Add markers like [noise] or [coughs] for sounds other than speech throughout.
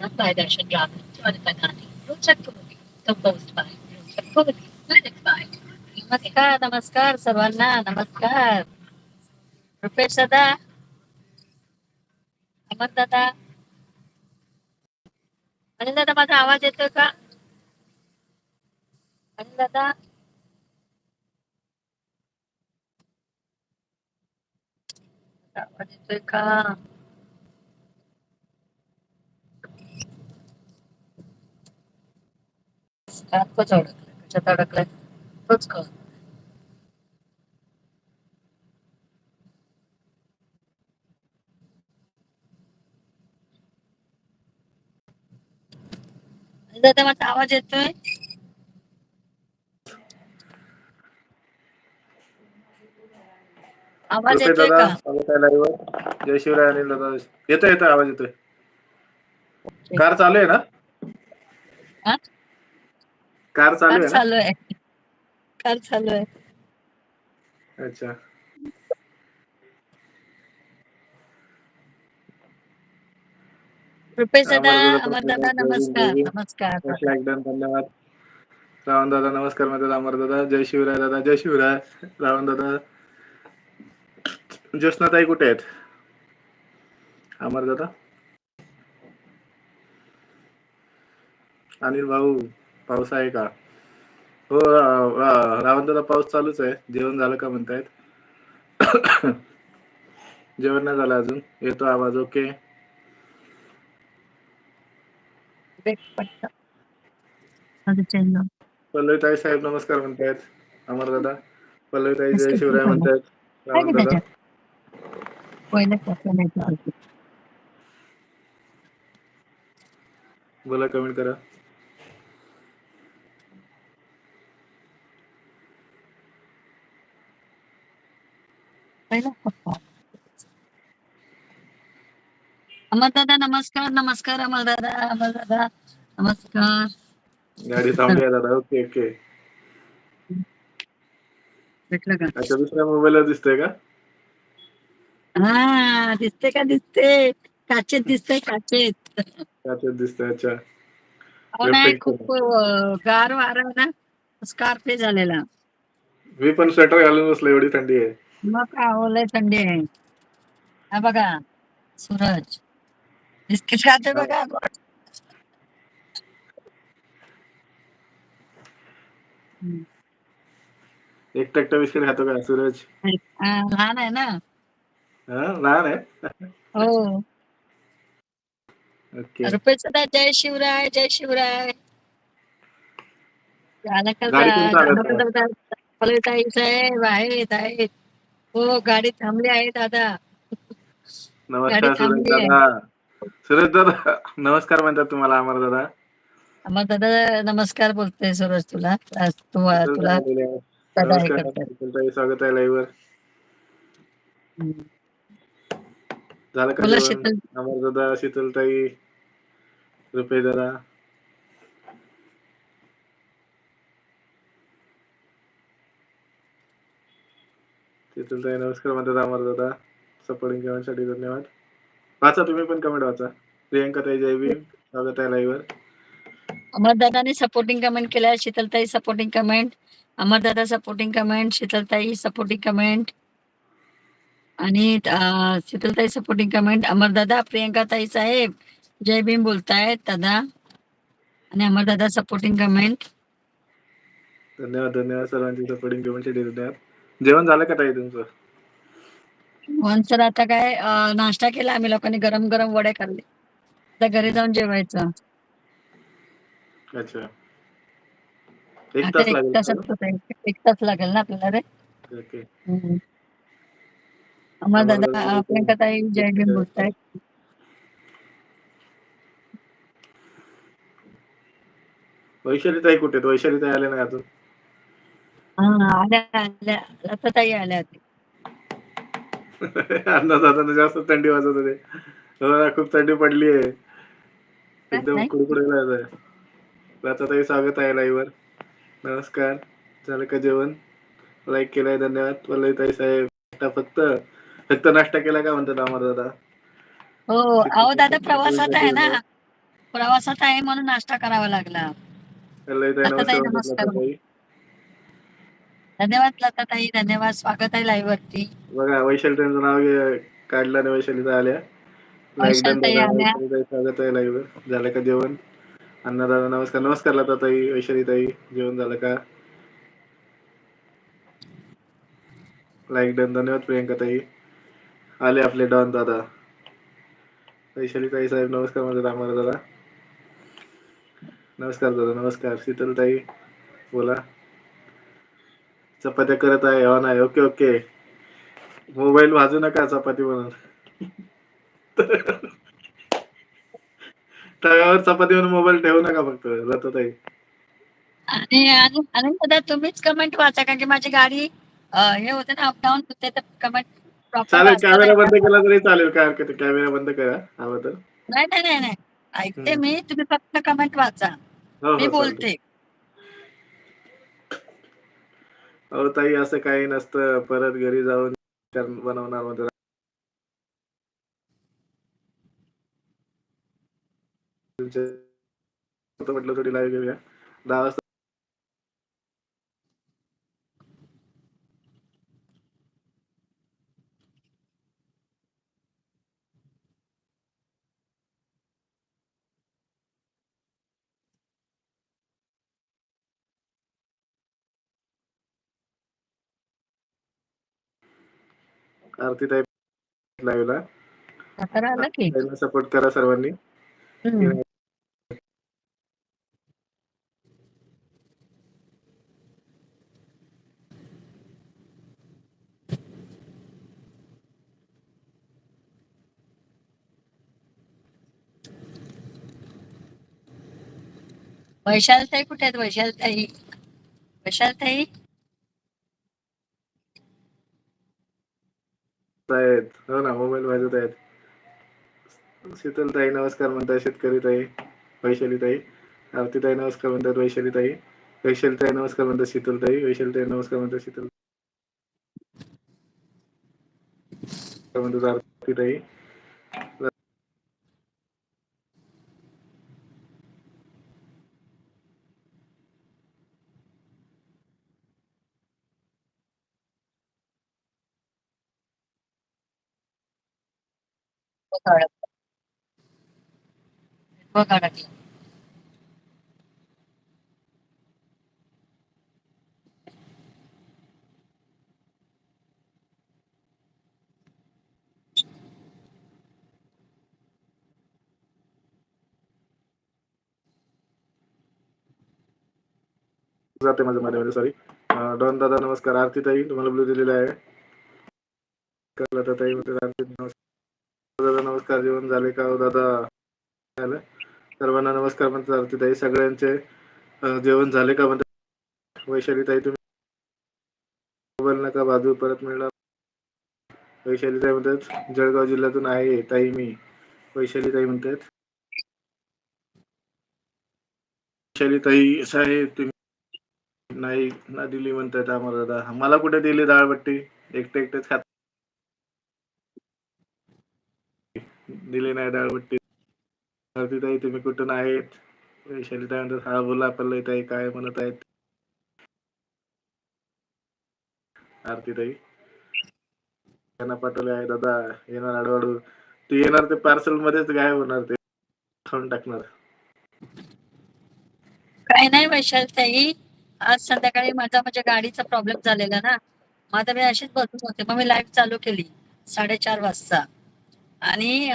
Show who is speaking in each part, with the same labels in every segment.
Speaker 1: Sung by Darshan Ravan, Jonathan Nandi, Rochak Kumudi, composed by Rochak Kumudi, lyrics by नमस्कार नमस्कार सर्वांना नमस्कार रुपेश दादा अमर दादा अनिल दादा माझा आवाज येतोय का अनिल दादा आवाज येतोय का स्कार्फच अडकलाय कशात अडकलाय. तोच कळ अनिल दादा माझा आवाज येतोय? आवाज येतोय का.
Speaker 2: जय शिवराय अनिल दादा येतोय येतोय आवाज येतोय. कार चालू आहे ना? कार चालू
Speaker 1: कार
Speaker 2: आहे
Speaker 1: चालू आहे. कार चालू आहे.
Speaker 2: अच्छा.
Speaker 1: रुपेश दादा
Speaker 2: अमर दादा
Speaker 1: अमर दादा नमस्कार नमस्कार. दादा.
Speaker 2: एकदम धन्यवाद. रावण दादा नमस्कार म्हणतात अमर दादा. जय शिवराय दादा जय शिवराय. रावण दादा. ज्योत्नाताई कुठे आहेत? अमर दादा? अनिल भाऊ. पाऊस आहे का हो रावण दादा पाऊस चालूच आहे. जेवण झालं का म्हणतायत? [coughs] जेवण नाही झालं अजून. येतो आवाज ओके? पल्लवीताई साहेब नमस्कार म्हणतायत. अमर दादा पल्लवीताई जय शिवराय म्हणतायत. रावण दादा बोला कमेंट करा.
Speaker 1: दादा नमस्कार नमस्कार अमर दादा अमर दादा नमस्कार.
Speaker 2: गाडी थांबली आहे दादा ओके ओके.
Speaker 1: भेटलं का?
Speaker 2: अच्छा दुसऱ्या मोबाईलवर दिसतंय का?
Speaker 1: हा दिसते का दिसते काचेत दिसते काचेत.
Speaker 2: त्याच्यात दिसतंय अच्छा.
Speaker 1: हो नाही खूप गार वारा ना स्कार्फ झालेला.
Speaker 2: मी पण स्वेटर घालून बसलो एवढी थंडी आहे.
Speaker 1: मग काय हो, लय थंडी आहे. हा बघा सूरज. बिस्किट खाते बघा. हम्म.
Speaker 2: एक टक्का बिस्किट खातो का सूरज?
Speaker 1: हा, लहान आहे ना.
Speaker 2: हा लहान आहे.
Speaker 1: हो.
Speaker 2: ओके.
Speaker 1: जय शिवराय जय शिवराय. झालं का
Speaker 2: गाडी
Speaker 1: का? पलवीताई साहेब आहेत आहेत. हो गाडी थांबली आहे दादा
Speaker 2: नमस्कार
Speaker 1: गाडी
Speaker 2: सूरज
Speaker 1: थांबली आहे.
Speaker 2: दादा सूरज दादा नमस्कार म्हणतात तुम्हाला अमर दादा
Speaker 1: मग दादा नमस्कार बोलते सूरज तुला आज तू
Speaker 2: शीतल
Speaker 1: तुला. दादा हे
Speaker 2: नमस्कार
Speaker 1: करतात
Speaker 2: स्वागत आहे लाईव्ह वर
Speaker 1: हम्म.
Speaker 2: झालं का
Speaker 1: बोला
Speaker 2: जेवण
Speaker 1: शीतल.
Speaker 2: अमर दादा शीतलताई रुपे दादा शीतलताई नमस्कार म्हणतात अमर दादा सपोर्टिंग कमेंटसाठी धन्यवाद. वाचा तुम्ही पण कमेंट वाचा. प्रियंका ताई जय भीम. स्वागत आहे लाईव्ह
Speaker 1: अमरदादाने सपोर्टिंग कमेंट केल्या शीतलताई सपोर्टिंग कमेंट अमरदादा सपोर्टिंग कमेंट शीतलताई सपोर्टिंग कमेंट आणि शीतलताई सपोर्टिंग कमेंट अमरदादा प्रियंकाताई साहेब जय भीम बोलतायत दादा. आणि अमरदादा सपोर्टिंग कमेंट
Speaker 2: धन्यवाद धन्यवाद सर्वांची सपोर्टिंग कमेंटसाठी धन्यवाद. जेवण झालं का ताई तुमचं?
Speaker 1: वन सर आता काय अं, नाश्ता केला आम्ही लोकांनी गरम गरम वडे खाल्ले. आता घरी जाऊन जेवायचं.
Speaker 2: अच्छा. एक
Speaker 1: आता
Speaker 2: तास
Speaker 1: एक
Speaker 2: लागेल
Speaker 1: तासात
Speaker 2: का?
Speaker 1: होतंय. एक तास लागेल ना आपल्याला रे?
Speaker 2: ओके.
Speaker 1: हम्म. अमरदादा, अं, प्रियंकाताई जय भीम बोलतायत.
Speaker 2: वैशाली ताई कुठे आहेत? वैशाली ताई आले नाही अजून.
Speaker 1: हा आल्या आल्या. लताताई आल्या होत्या.
Speaker 2: अण्णा दादांना जास्त थंडी वाजत होते. खूप थंडी पडली आहे. एकदम
Speaker 1: नाही?
Speaker 2: ताई स्वागत आहे लाईव्ह वर नमस्कार. झालं का जेवण? लाईक केलाय धन्यवाद. वल्लई ताई साहेब फक्त. फक्त नाश्ता केला का म्हणतात अमर दादा?
Speaker 1: हो अहो दादा प्रवासात आहे ना. प्रवासात आहे म्हणून नाश्ता करावा लागला.
Speaker 2: ललिताई
Speaker 1: लताताई
Speaker 2: नमस्कार म्हणतात
Speaker 1: नमस्कार.
Speaker 2: लताताई.
Speaker 1: धन्यवाद लताताई, धन्यवाद. स्वागत आहे लाईव्ह वरती.
Speaker 2: बघा वैशाली त्यांचं नाव घे- काढलं आणि वैशालीचा आल्या.
Speaker 1: आल्या.
Speaker 2: वैशालीताई स्वागत आहे लाईव्ह वर. झालं का जेवण? अण्णा दादा नमस्कार. नमस्कार लताताई वैशालीताई जेवण झालं का? लाईक डन धन्यवाद प्रियंका ताई. आले आपले डॉन दादा. वैशालीताई साहेब नमस्कार माझा रामवार दादा नमस्कार दादा नमस्कार. शीतलताई बोला. चपात्या करत आहे हो नाही ओके ओके. मोबाईल वाजू नका चपाती म्हणून. तव्यावर चपाती म्हणून मोबाईल ठेवू नका फक्त लताताई
Speaker 1: आणि दादा तुम्हीच कमेंट वाचा कारण की माझी गाडी हे होते ना अपडाऊन होते तर कमेंट
Speaker 2: चालेल कॅमेरा बंद केला तरी चालेल काय हरकत कॅमेरा बंद करा हवं तर
Speaker 1: नाही नाही नाही. ऐकते. मी तुम्ही फक्त कमेंट वाचा.
Speaker 2: हो
Speaker 1: मी
Speaker 2: हो चालतंय.
Speaker 1: बोलते.
Speaker 2: अहो ताई असं काही नसतं. परत घरी जाऊन कर- बनवणार म्हणजे म्हटलं थोडी लाईव्ह घेऊया. दहा वाजता आरती ताई लाईव्हला
Speaker 1: तर आलं की.
Speaker 2: सपोर्ट करा सर्वांनी.
Speaker 1: हम्म. वैशालताई कुठे आहेत? वैशालताई. वैशालताई?
Speaker 2: आहेत. हो ना मोबाईल वाजत आहेत. शीतलताई नमस्कार म्हणतात शेतकरी ताई वैशाली ताई नमस्कार म्हणतात वैशालीताई. वैशालीताई नमस्कार म्हणतात शीतलताई. वैशालीताई नमस्कार म्हणतात शीतल म्हणतात
Speaker 1: आरतीताई.
Speaker 2: जाते मध्ये सॉरी डॉन दादा, नमस्कार. आरती ताई, तुम्हाला ब्लू दिलेला आहे. लता ताई, नमस्कार. दादा नमस्कार जेवण झाले का हो दादा? झालं. सर्वांना नमस्कार म्हणतात आरती ताई. सगळ्यांचे जेवण झाले का म्हणतात? वैशाली ताई तुम्ही मोबाईल नका बाजू परत मिळणार. वैशाली ताई म्हणतात जळगाव जिल्ह्यातून आहे ताई मी. वैशाली ताई म्हणतात. वैशाली ताई साहेब तुम्ही नाही ना दिली म्हणतात आम्हाला दादा. मला कुठे दिली डाळबट्टी एकटे एकटेच खात दिली नाही डाळबट्टी. आरती ताई तुम्ही कुठून आहेत? वैशाली ताई म्हणतात हा बोला पल्लवी ताई काय म्हणत आहेत? आरती ताई. त्यांना पाठवले आहे दादा येणार आडवाडू तू येणार ते पार्सल मध्येच गायब होणार ते. खाऊन टाकणार.
Speaker 1: काही नाही वैशालताई आज संध्याकाळी माझा म्हणजे गाडीचा प्रॉब्लेम झालेला ना. मग आता मी अशीच बसून होते मग मी लाईव्ह चालू केली साडेचार वाजता. आणि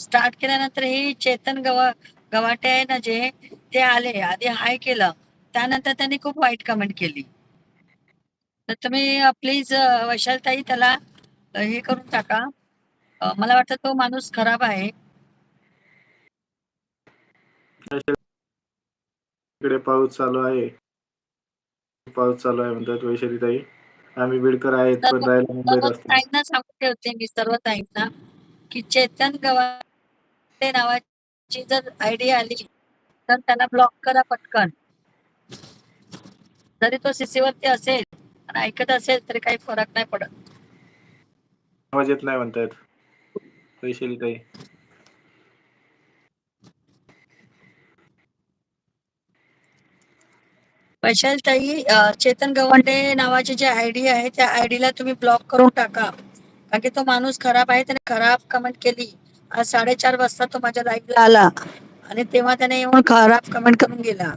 Speaker 1: स्टार्ट केल्यानंतर ही चेतन गवा गवाटे आहे ना जे ते आले आधी हाय केलं. त्यानंतर त्यांनी खूप वाईट कमेंट केली. तर तुम्ही प्लीज वैशालताई त्याला हे करून टाका. मला वाटतं तो माणूस खराब आहे.
Speaker 2: इकडे पाऊस चालू आहे. पाऊस चालू आहे म्हणतात वैशाली ताई आम्ही बिडकर आहेत पण राहायला मुंबईत असतो
Speaker 1: ताईंना सांगून ठेवते मी सर्व ताईंना. की चेतन गवाटे नावाची जर आयडी आली तर त्याला ब्लॉक करा पटकन. जरी तो सीसीवरती असेल आणि ऐकत असेल तरी काही फरक नाही पडत.
Speaker 2: आवाज येत नाही म्हणतात. वैशाली ताई
Speaker 1: ताई चेतन गवाटे नावाची जी आयडी आहे त्या आयडीला तुम्ही ब्लॉक करून टाका. कारण की तो माणूस खराब आहे त्याने खराब कमेंट केली. आज साडेचार वाजता तो माझ्या लाईफला आला. आणि तेव्हा त्याने येऊन खराब कमेंट करून गेला.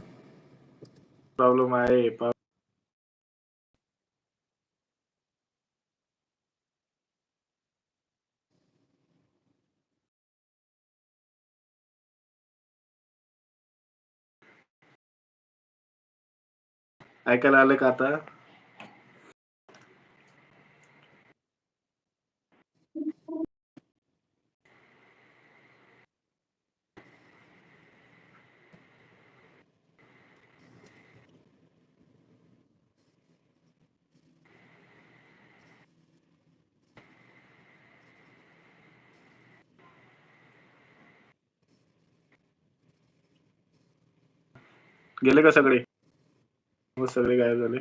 Speaker 2: प्रॉब्लेम आहे ऐकायला आलं का आता? गेले का सगळे? हो सगळे गायब झाले.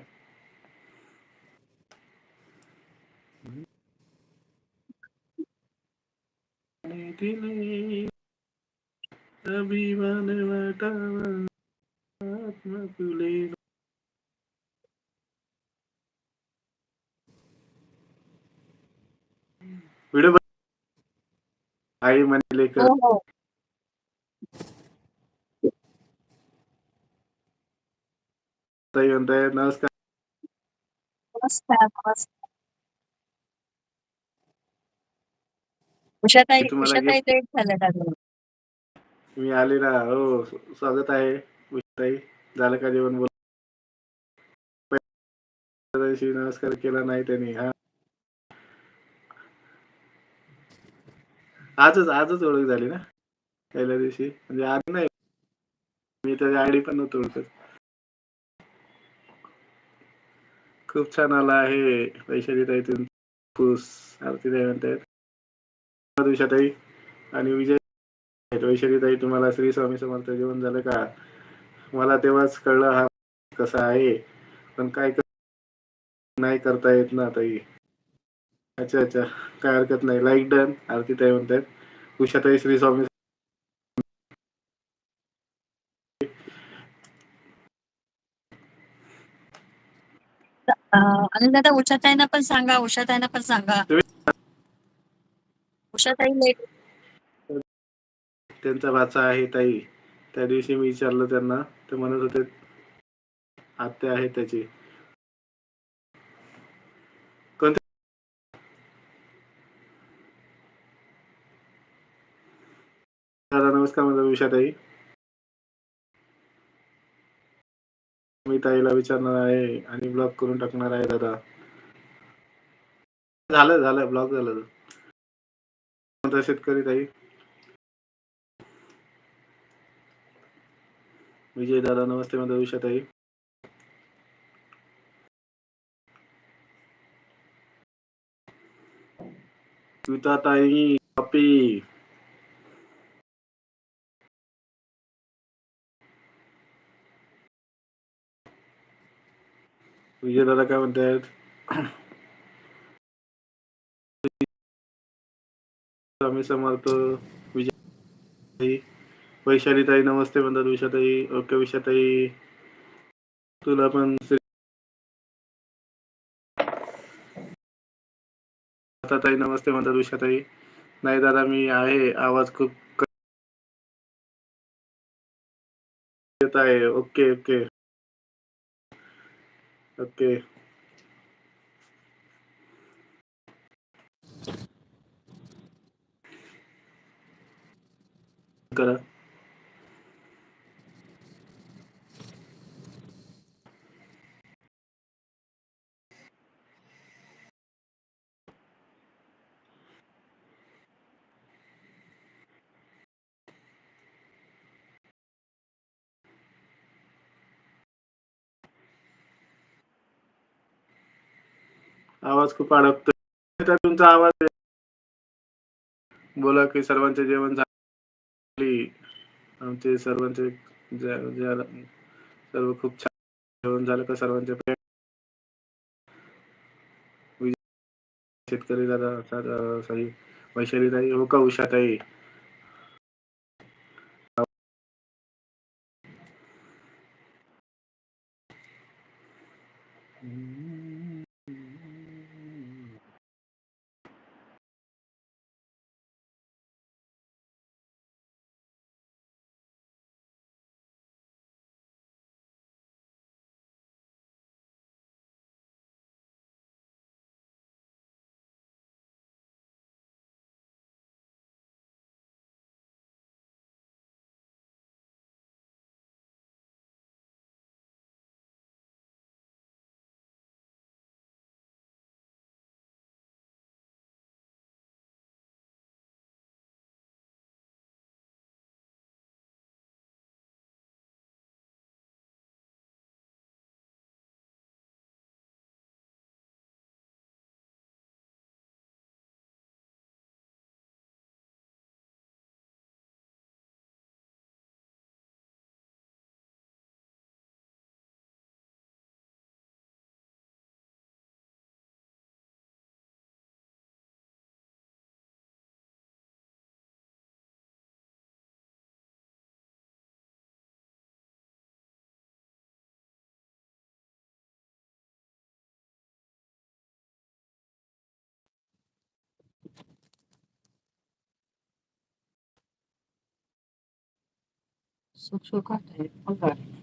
Speaker 2: अभिमान वाटावा आत्मा तुले व्हिडिओ आई म्हणले ताई म्हणताय नमस्कार
Speaker 1: नमस्कार नमस्कार उषाताई
Speaker 2: तुम्हाला
Speaker 1: उषाताई लेट झालं दादा
Speaker 2: मी आले ना हो स्वागत आहे ताई झालं का जेवण बोल पहिल्या दिवशी नमस्कार केला नाही त्यांनी हा. आजच आजच ओळख झाली ना पहिल्या दिवशी. म्हणजे आज नाही. मी त्याची आयडी पण नव्हतं ओळखत. खूप छान आला आहे. वैशाली ताई तुम आरती ताई म्हणतात दिवसाताई आणि विजय वैशाली ताई तुम्हाला श्री स्वामी समर्थ जेवण झालं का? मला तेव्हाच कळलं हा कसा आहे. पण काय कर- नाही करता येत ना ताई. अच्छा अच्छा. काय हरकत नाही. लाईक डन आरती ताई म्हणतायत. उषाताई श्री स्वामी
Speaker 1: आणि दादा उषाताईंना पण सांगा उषाताईंना पण सांगा. उषाताई लेट
Speaker 2: त्यांचा वाचा आहे ताई. त्या दिवशी मी विचारलं त्यांना. ते म्हणत होते आत्या आहे त्याची. कोणते? दादा नमस्कार माझा उषाताई. मी ताईला विचारणार आहे आणि ब्लॉक करून टाकणार आहे दादा. झालं झालं ब्लॉक झालं. शेतकरी ताई? विजय दादा नमस्ते माझा विषय ताई. ताई कॉपी विजय दादा काय म्हणतायत स्वामी समर्थ विजय ताई वैशाली ताई नमस्ते म्हणतात विषाताई ओके विषाताई तुला पण आता ताई नमस्ते म्हणतात विषाताई नाही दादा मी आहे. आवाज खूप येत आहे. Okay okay. ओके करा आवाज खूप अडकतोय. तुमचा आवाज बोला की सर्वांचे जेवण झाली. आमचे सर्वांचे सर्व खूप छान जेवण झालं का सर्वांचे शेतकरी दादा सॉरी वैशाली ताई हो का उषा ताई
Speaker 1: सुख सुखाट आहे मग काय.